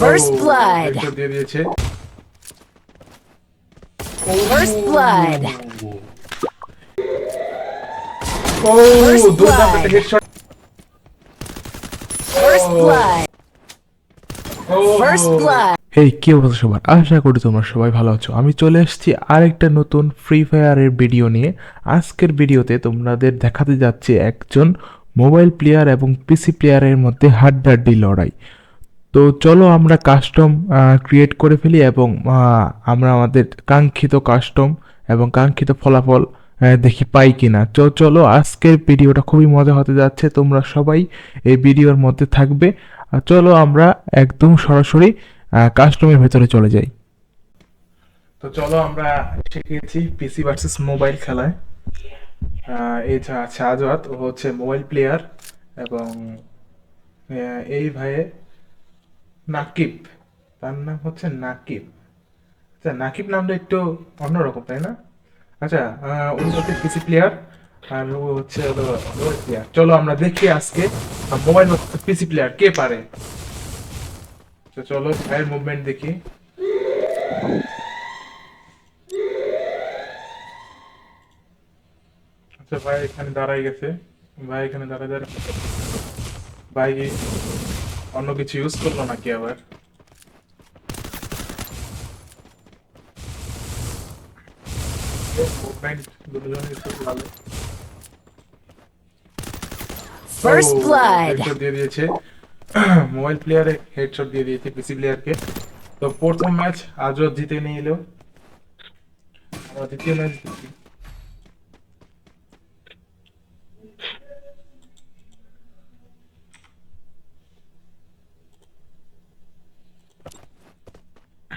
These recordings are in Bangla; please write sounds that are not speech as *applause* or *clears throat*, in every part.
First blood. headshot দিয়ে দিয়েছে First blood. ও First দুর্দান্ত blood. Headshot First Oh. blood. First blood. Hey কি অবস্থা সবার আশা করি তোমরা সবাই ভালো আছো আমি চলে এসেছি আরেকটা নতুন ফ্রি ফায়ারের ভিডিও নিয়ে আজকের ভিডিওতে তোমাদের দেখাতে যাচ্ছে একজন মোবাইল প্লেয়ার এবং পিসি প্লেয়ারের মধ্যে হাড্ডাড্ডি লড়াই তো চলো আমরা কাস্টম ক্রিয়েট করে ফেলি এবং আমরা আমাদের কাঙ্ক্ষিত কাস্টম এবং কাঙ্ক্ষিত ফলাফল দেখি পাই কিনা। তো চলো আজকের ভিডিওটা খুবই মজা হতে যাচ্ছে, তোমরা সবাই এই ভিডিওর মধ্যে থাকবে। চলো আমরা একদম সরাসরি কাস্টমের ভেতরে চলে যাই। তো চলো আমরা গিয়েছি পিসি ভার্সেস মোবাইল খেলায়। যে আছে আজওয়াত, ও হচ্ছে মোবাইল প্লেয়ার এবং এই ভাইয়ে নাকিব। তার নাম হচ্ছে নাকিব। আচ্ছা নাকিব নামটা একটু অন্যরকম, তাই না? আচ্ছা উনি হচ্ছে পিসি প্লেয়ার আর ও হচ্ছে প্লেয়ার চলো আমরা দেখি আজকে মোবাইল পিসি প্লেয়ার কে পারে। চলো ভাইয়ের মুভমেন্ট দেখি। আচ্ছা ভাই এখানে দাঁড়াই গেছে। ভাই এখানে দাঁড়ায় দাঁড়ায়। ভাই অন্য কিছু ইউজ করল নাকি আবার? First blood. দিয়ে দিয়েছে। মোবাইল প্লেয়ারে হেডশট দিয়ে দিয়েছে পিসি প্লেয়ারকে তো প্রথম ম্যাচ আজও জিতে নিয়ে এলো দ্বিতীয় ম্যাচ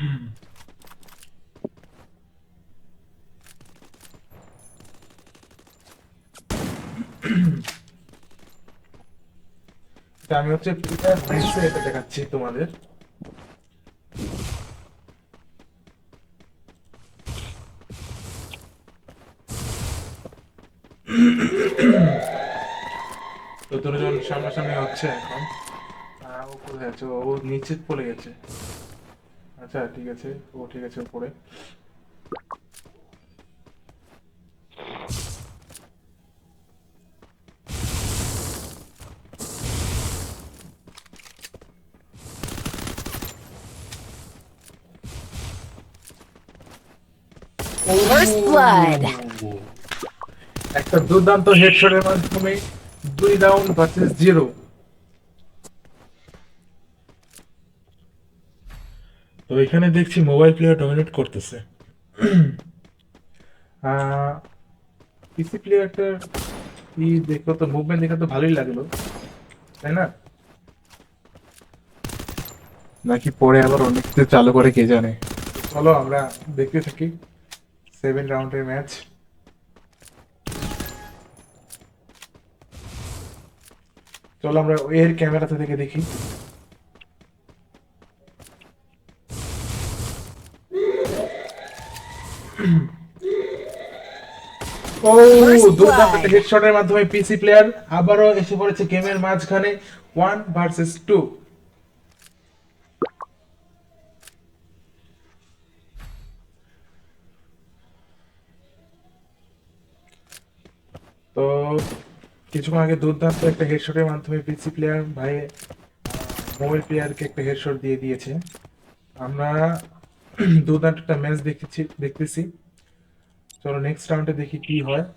*clears throat* আমি হচ্ছে এটা দেখাচ্ছি তোমাদের। তো দুজন সামনাসামনি হচ্ছে এখন। ও কোথায় আছে? ও নিচে পড়ে গেছে। আচ্ছা ঠিক আছে। ও ঠিক আছে উপরে। First blood. একটা দুর্দান্ত হেডশটের মাধ্যমে দুই রাউন্ড ভার্সেস জিরো তো এখানে দেখছি মোবাইল প্লেয়ার ডমিনেট করতেছে। পিসি প্লেয়ারটার কি দেখো তো মুভমেন্ট দেখে তো ভালোই লাগল তাই না? নাকি পরে আবার অনেক কিছু চালু করে কে জানে? চলো আমরা দেখতে থাকি সেভেন রাউন্ডের ম্যাচ চলো আমরা এর ক্যামেরাতে থেকে দেখি। ও দুর্দান্ত. হেডশটের মাধ্যমে পিসি প্লেয়ার আবারও এসে পড়েছে গেমের মাঝখানে ওয়ান ভার্সেস টু তো কিছুক্ষণ আগে দুর্দান্ত একটা হেডশটের মাধ্যমে পিসি প্লেয়ার ভাই মোবাইল প্লেয়ারকে একটা হেডশট দিয়ে দিয়েছে আমরা *clears throat* দুর্দান্ত একটা ম্যাচ দেখেছি, দেখতেছি। চলো নেক্সট রাউন্ডে দেখি কি হয়। *clears throat*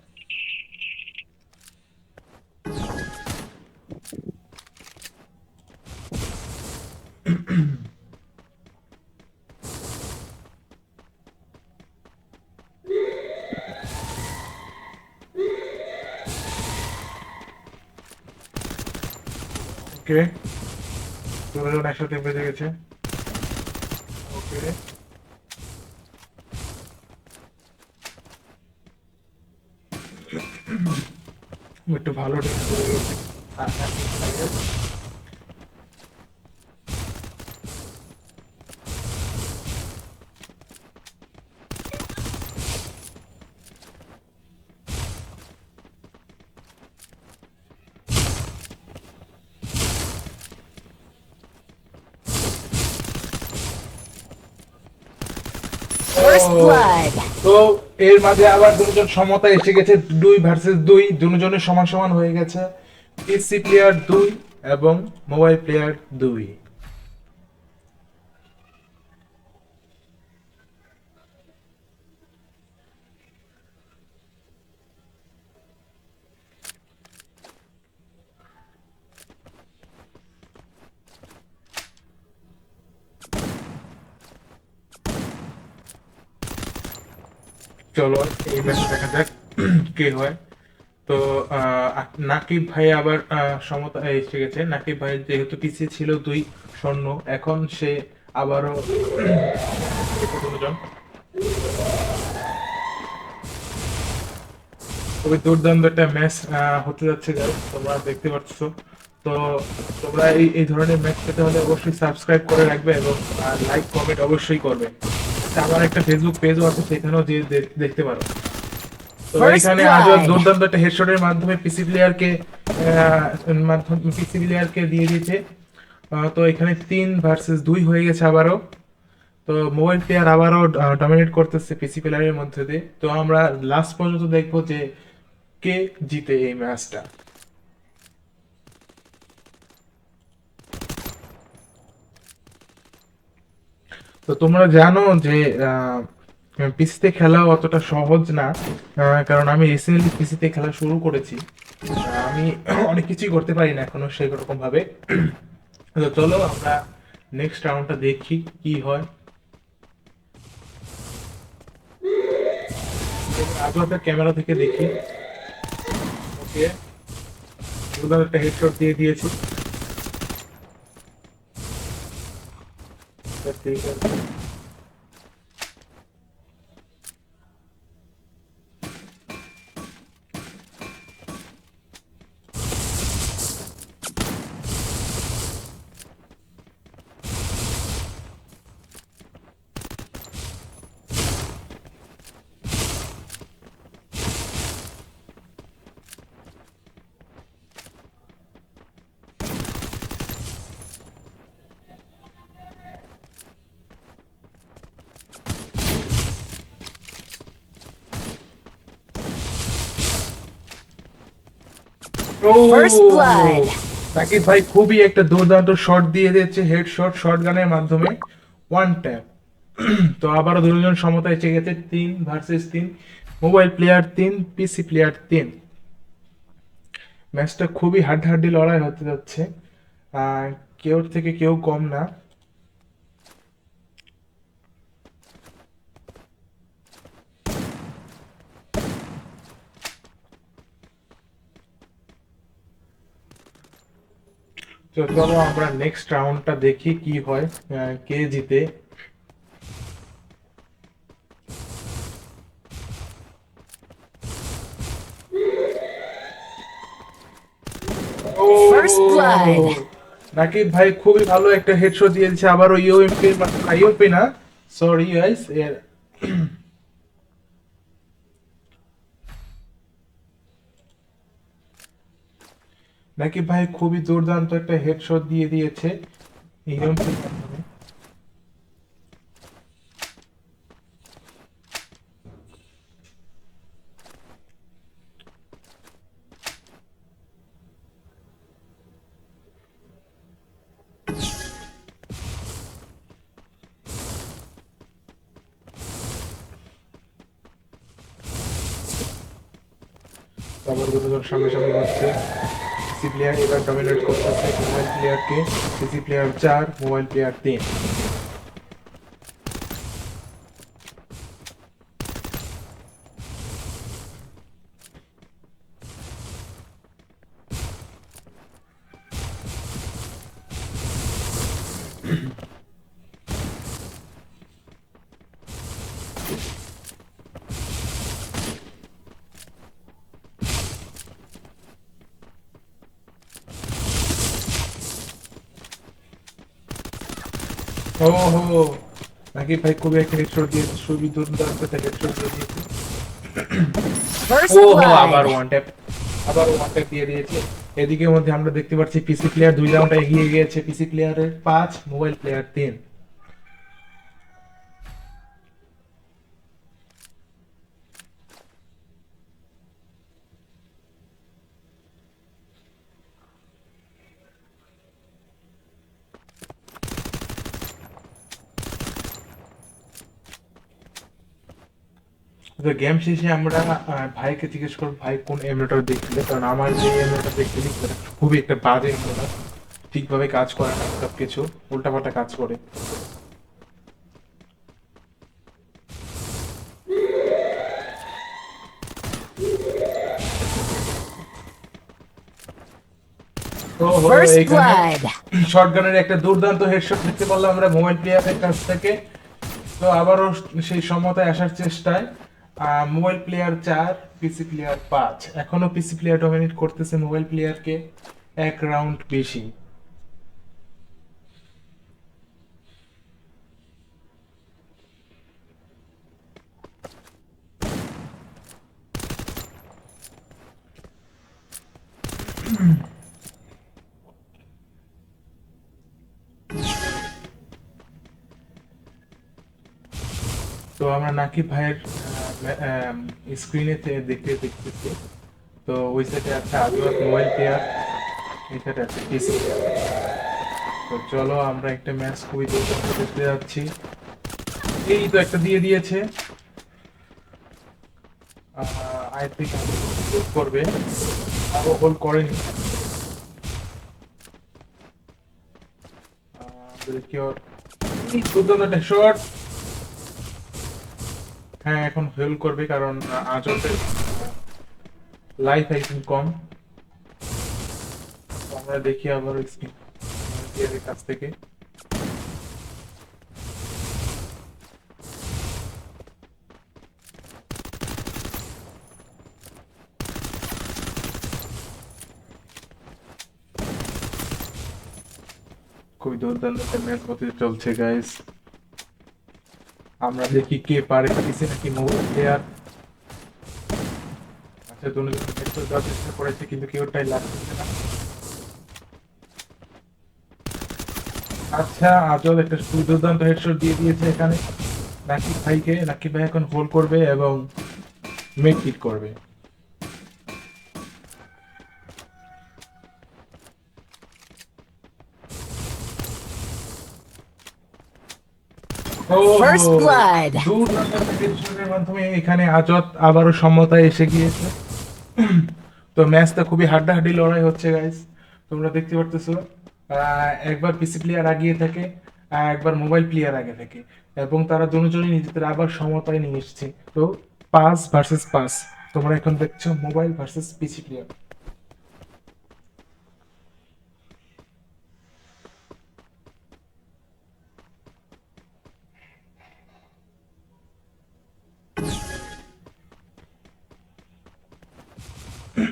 ওকে একসাথে বেজে গেছে। ওকে একটু ভালো এর মাঝে আবার দুজন সমতা এসে গেছে, দুই ভার্সেস দুই দুজনের সমান সমান হয়ে গেছে। পিসি প্লেয়ার দুই এবং মোবাইল প্লেয়ার দুই। চলো এই ম্যাচ দেখা যাক *clears throat* কে হয়। তো নাকিব ভাই আবার সমতা এসে গেছে নাকিব ভাই যেহেতু পিছিয়ে ছিল দুই স্বর্ণ এখন সে আবারও *clears throat* খুবই দুর্দান্ত একটা ম্যাচ হতে যাচ্ছে guys, তোমরা দেখতে পাচ্ছ। তো তোমরা এই এই ধরনের ম্যাচ পেতে হলে অবশ্যই সাবস্ক্রাইব করে রাখবে এবং লাইক কমেন্ট অবশ্যই করবে। আমার একটা ফেসবুক পেজও আছে সেখানেও যে দেখতে পারো। তো এখানে. আজও দুর্দান্ত একটা হেডশটের মাধ্যমে পিসি প্লেয়ারকে মাধ্যমে পিসি প্লেয়ারকে দিয়ে দিয়েছে। তো এখানে তিন ভার্সেস দুই হয়ে গেছে আবারও। তো মোবাইল প্লেয়ার আবারও ডমিনেট করতেছে পিসি প্লেয়ারের মধ্যে দিয়ে। তো আমরা লাস্ট পর্যন্ত দেখব যে কে জিতে এই ম্যাচটা তো তোমরা জানো যে পিসিতে খেলা অতটা সহজ না কারণ আমি রিসেন্টলি পিসিতে খেলা শুরু করেছি। আমি *coughs* অনেক কিছুই করতে পারি না এখনও সেই রকম ভাবে *coughs* তো চলো আমরা নেক্সট রাউন্ডটা দেখি কি হয়। আগে একটা ক্যামেরা থেকে দেখি। ওকে একটা হেডশট দিয়ে দিয়েছি। ঠিক আছে ব্লাড. সাকিব ভাই খুবই একটা দুর্দান্ত শট দিয়ে দিচ্ছে হেড শট শর্ট গানের মাধ্যমে ওয়ান ট্যাপ তো আবারও দুজন সমতা এসে গেছে তিন ভার্সেস তিন মোবাইল প্লেয়ার তিন পিসি প্লেয়ার তিন ম্যাচটা খুবই হাড্ডাহাড্ডি লড়াই হতে যাচ্ছে কেউর থেকে কেউ কম না। তো চলো আমরা নেক্সট রাউন্ডটা দেখি কি হয় কে জিতে। First ভাই খুবই ভালো একটা হেডশট দিয়ে দিচ্ছে আবারও ইউএমপি ইউএমপি না? সরি গাইস এর নাকি ভাই খুবই দুর্দান্ত একটা হেডশট দিয়ে দিয়েছে। দুজন সামনে সামনে হচ্ছে পিসি প্লেয়ার এবার ডমিনেট করতেছে মোবাইল প্লেয়ারকে পিসি প্লেয়ার চার মোবাইল প্লেয়ার তিন ও হো নাকি ভাই খুবই একটা হেডশট দিয়েছে খুবই দুর্দান্ত একটা হেডশট দিয়েছে। First ও হো আবার ওয়ান ট্যাপ আবার ওয়ান ট্যাপ দিয়ে দিয়েছে। এদিকে মধ্যে আমরা দেখতে পাচ্ছি পিসি প্লেয়ার দুই রাউন্ড এগিয়ে গিয়েছে। পিসি প্লেয়ারের পাঁচ মোবাইল প্লেয়ার তিন। তো গেম শেষে আমরা ভাইকে জিজ্ঞেস করব ভাই কোন এমুলেটর দেখছিলে কারণ আমার যে এমুলেটর দেখছিলি খুবই একটা বাজে এমুলেটর ঠিকভাবে কাজ করে না সব কিছু উল্টাপাল্টা কাজ করে. শটগানের একটা দুর্দান্ত হেডশট দেখতে পারলাম আমরা মোবাইল প্লেয়ারের কাছ থেকে। তো আবারও সেই সমতায় আসার চেষ্টায়। মোবাইল প্লেয়ার চার, পিসি প্লেয়ার পাঁচ। এখনও পিসি প্লেয়ার ডমিনেট করতেছে মোবাইল প্লেয়ারকে। এক রাউন্ড বেশি। তো আমরা নাকি ভাইয়ের স্ক্রিনে দেখতে দেখতেছি। তো ওই সাইডে আছে আজুয়াত মোবাইল প্লেয়ার এই সাইডে আছে পিসি তো চলো আমরা একটা ম্যাচ খুবই দেখতে যাচ্ছি। এই তো একটা দিয়ে দিয়েছে। আই থিঙ্ক করবে? আরও হোল করেনি। দুর্দান্ত একটা শট হ্যাঁ এখন হেল করবে কারণ আজলের লাইফ আইসিং কম। আমরা দেখি আবার স্ক্রিন কাছ থেকে। খুবই দুর্দান্ত ম্যাচ হতে চলছে গাইস আমরা দেখি কে পারে কিছু নাকি মোবাইল প্লেয়ার আচ্ছা দুজন হেডশট দেওয়ার চেষ্টা করেছে, কিন্তু কেউটাই লাগছে না। আচ্ছা আজল একটা দুর্দান্ত হেডশট দিয়ে দিয়েছে এখানে। নাকি ভাইকে, নাকি ভাই এখন হোল্ড করবে এবং মেক করবে। একটা headshot-এর মাধ্যমে এখানে আজত আবারও সমতায় এসে গিয়েছে। তো ম্যাচটা খুবই হাড্ডাহাড্ডি লড়াই হচ্ছে গাইস তোমরা দেখতে পারতেছো। আহ, একবার পিসি প্লেয়ার আগিয়ে থাকে একবার মোবাইল প্লেয়ার আগে থাকে। এবং তারা দুজনই নিজেদের আবার সমতায় নিয়ে এসেছে। তো পাস ভার্সেস পাস তোমরা এখন দেখছ মোবাইল ভার্সেস পিসি প্লেয়ার এটা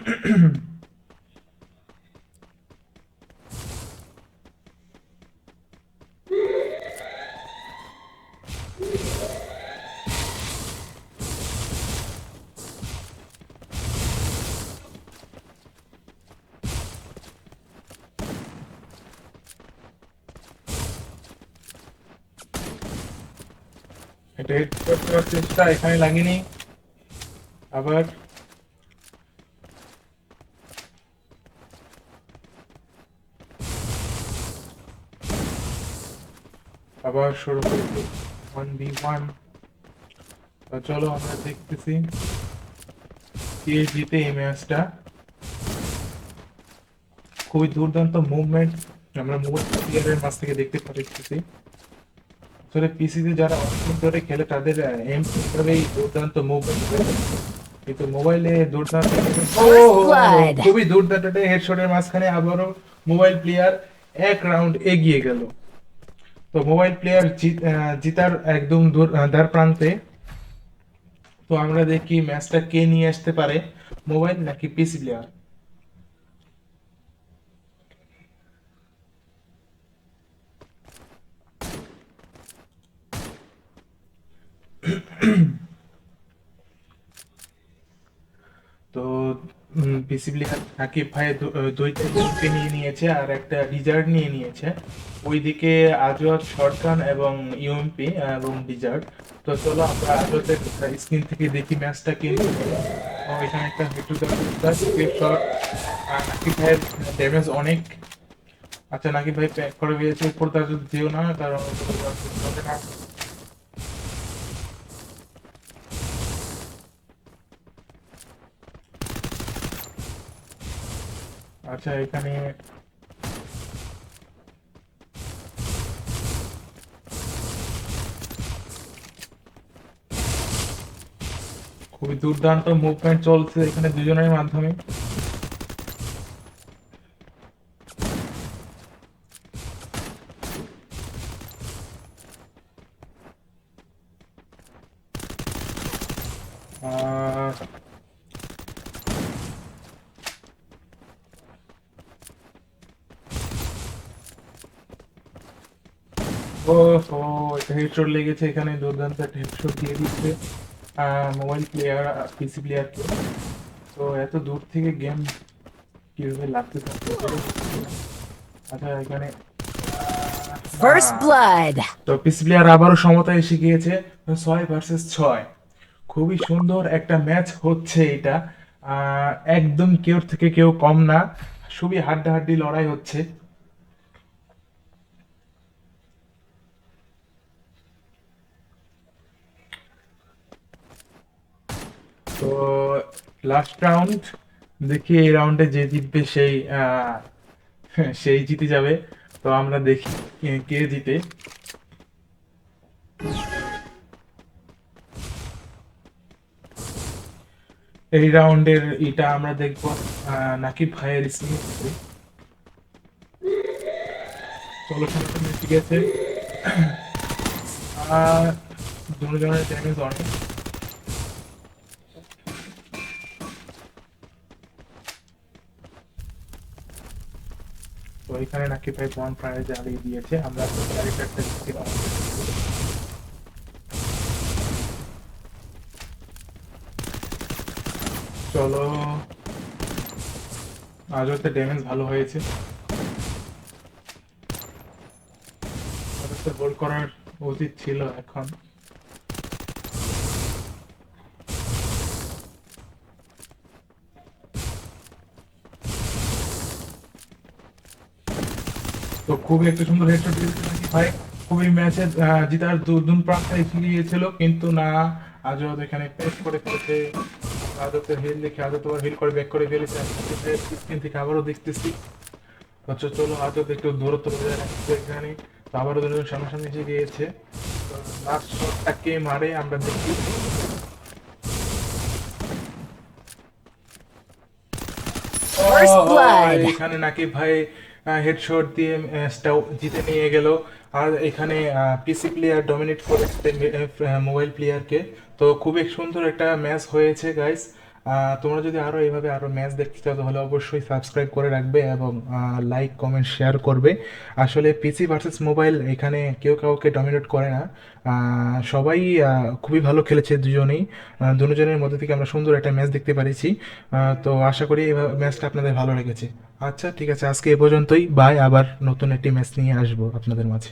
হেডশট করার চেষ্টা এখানে লাগেনি আবার আবার শুরু করছি ওয়ান বি ওয়ান চলো আমরা দেখতেছি। কে জিতে এই ম্যাচটা খুবই দুর্দান্ত মুভমেন্ট আমরা মোবাইল প্লেয়ারের মাছ থেকে দেখতে পাচ্ছি আসলে পিসিতে যারা অনেকদিন ধরে খেলে তাদের এম হিসাবেই দুর্দান্ত মুভমেন্ট কিন্তু মোবাইলে দুর্দান্ত blood. খুবই দুর্দান্ত। হেডশটের মাঝখানে আবারও মোবাইল প্লেয়ার এক রাউন্ড এগিয়ে গেল। তো মোবাইল প্লেয়ার জিতার একদম দূর দ্বার প্রান্তে। তো আমরা দেখি ম্যাচটা কে নিয়ে আসতে পারে মোবাইল নাকি পিসি প্লেয়ার তো প্লেয়ার সাকিব ভাই দু- আহ, নিয়ে নিয়েছে আর একটা ডিজার্ট নিয়ে নিয়েছে। ওইদিকে আজওয়াত শর্টগান এবং ইউএমপি এবং ডিজার্ট। তো চলো আমরা আজওয়াতের স্ক্রিন থেকে দেখি ম্যাচটা কি এখানে একটা হেটু শট নাকিব ভাইয়ের ড্যামেজ অনেক। আচ্ছা নাকি ভাই প্যাক করে দিয়েছে উপর তার যেও না কারণ আচ্ছা এখানে খুবই দুর্দান্ত মুভমেন্ট চলছে এখানে দুজনের মাধ্যমে। আহ ও ও একটা হেডশট লেগেছে এখানে দুর্দান্ত একটা হেডশট দিয়ে দিচ্ছে। মোবাইল প্লেয়ার পিসি প্লেয়ারকে তো এত দূর থেকে গেম কীভাবে লাগতে থাকবে। আচ্ছা এখানে আহ, blood. তো পিসি প্লেয়ার আবারও সমতা এসে গিয়েছে ছয় ভার্সেস ছয়। খুবই সুন্দর একটা ম্যাচ হচ্ছে এটা। আহ, একদম কেউ থেকে কেউ কম না। খুবই হাড্ডাহাড্ডি লড়াই হচ্ছে। তো লাস্ট রাউন্ড দেখি এই রাউন্ডে যে জিতবে সেই *laughs* সেই জিতে যাবে। তো আমরা দেখি কে- জিতে। এই রাউন্ডের এটা আমরা দেখব নাকিব ভাইয়ের স্মিথ চলো মিশে গেছে *clears throat* আহ, দুজনের ড্যামেজ অনেক। তো এখানে নাকি ভাই বন ফায়ার জ্বালিয়ে দিয়েছে, আমরা ক্যারেক্টারটা দিচ্ছিলাম চলো। আজও তো ড্যামেজ ভালো হয়েছে। হোল্ড করার উচিত ছিল এখন। তো খুবই একটা সুন্দর হেডশট ভাই? খুবই ম্যাচে জিতার দুর্দুন প্রাপ্তা এসে কিন্তু না আজও এখানে পেস্ট করে ফেলেছে। হিল দেখে আবার হিল করে ব্যাক করে ফেলেছে। স্ক্রিন থেকে আবারও দেখতেছি। আচ্ছা চলো একটু দূরত্ব বজায় রাখছে এখানে। তো আবারও দুজন সামনাসামনি এসে গিয়েছে। লাস্ট শটটা কে মারে আমরা দেখি। Blood. এখানে নাকি ভাই হেডশট দিয়ে ম্যাচটাও জিতে নিয়ে গেল। আর এখানে পিসি প্লেয়ার ডমিনেট করেছে মোবাইল প্লেয়ারকে তো খুবই সুন্দর একটা ম্যাচ হয়েছে গাইস তোমরা যদি আরও এইভাবে আরও ম্যাচ দেখতে চাও, তাহলে অবশ্যই সাবস্ক্রাইব করে রাখবে এবং লাইক কমেন্ট শেয়ার করবে। আসলে পিসি ভার্সেস মোবাইল এখানে কেউ কাউকে ডমিনেট করে না। সবাই খুবই ভালো খেলেছে দুজনেই। দুজনের মধ্যে থেকে আমরা সুন্দর একটা ম্যাচ দেখতে পারিছি। তো আশা করি এই ম্যাচটা আপনাদের ভালো লেগেছে। আচ্ছা ঠিক আছে, আজকে এ পর্যন্তই। বাই আবার নতুন একটি ম্যাচ নিয়ে আসব আপনাদের মাঝে।